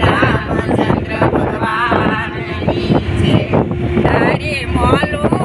રામચંદ્ર ભગવાનની જય. તારે મોલુમાં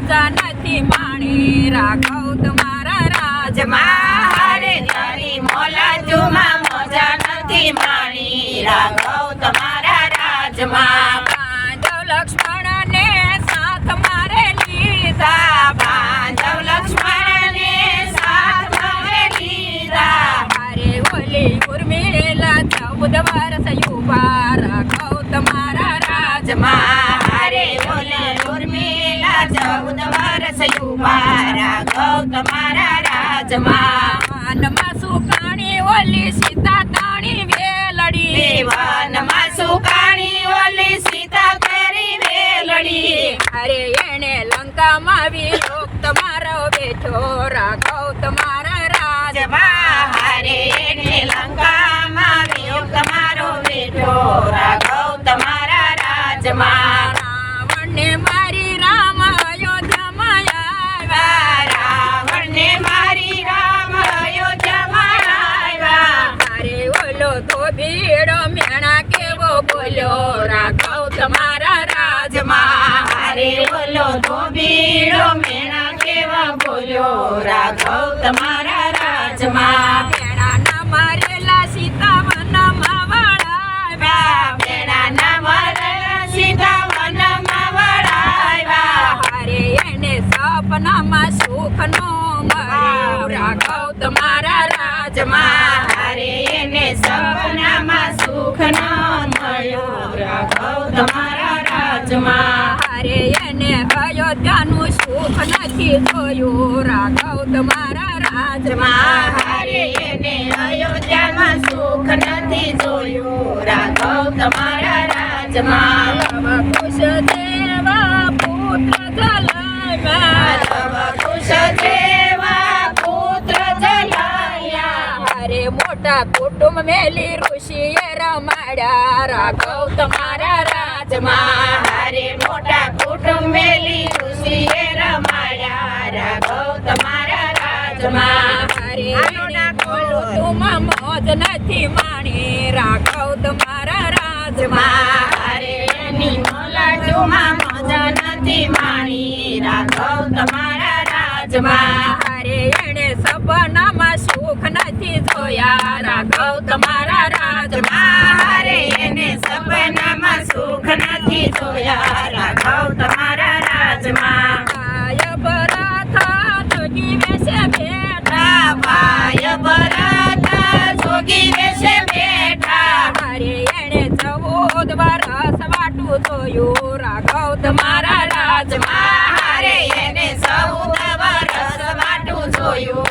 મોલાજુમાં મજા નથી માણી રાઘવ તમારા રાજમાં મારે તારી મોલાજુમાં મજા નથી માણી રાઘવ તમારા રાજમાં પાંડવ લક્ષ્મણને સાથ મારે લીધા બાંધવ લક્ષ્મણને સાથ મારે લીધા અરે ઓલી ઉર્મિલા ચૌદ વર્ષ યુવા રાઘવ તમારા રાજમાં તમારા રાજમાં. વનમાં સુકાણી ઓલી સીતા તાણી વેલડી. દેવનમાં સુકાણી ઓલી સીતા કરી વેલડી. અરે એને લંકામાં વિલોક તમારો બેઠો રાઘવ તમારા રાજમાં. હારે તમારા રાજમાં. હારે બોલો તો બીડો મેણા કેવા બોલ્યો? રાઘવ તમારા રાજમાં. મેણાના મારેલા સીતા વનમાં વળાવ્યા બેડાના વરલા સીતા વનમાં વળાવ્યા અરે એને સપનામાં સુખ નો મળ્યું રાઘવ તમારા રાજમાં. હારે એને સપનામાં સુખ ન મળ્યો. તમારા રાજમાં. અરે એને સુખ નથી જોયું રાઘવ તમારા રાજમાં. હારે સુખ નથી જોયું. રાઘવ તમારા રાજમાં. અરે કુટુંબ મેલી ઋષિએ રમાડ્યા. રાઘવ તમારા રાજમાં હારે મોટા કુટુંબ મેલી ઋષિએ રમાડ્યા. રાઘવ તમારા રાજમાં હરે તુમાં મોજ નથી માણી. રાઘવ તમારા રાજમાં હારે એની મોલાજુમાં મોજ નથી માણી. રાઘવ તમારા રાજમાં હરે એને સપનામાં સુખ જોયા રાઘવ તમારા રાજમાં હારે એને સપનામાં સુખ નથી જોયા. રાઘવ તમારા રાજમાં કાય બરાથા જોગી વેશે બેઠા. પાય ભરતા જોગી વેશે બેઠા. મારે એને ચૌદ વરસ વાટું જોયું. રાઘવ તમારા રાજમાં હારે એને ચૌદ વરસ વાટું જોયું.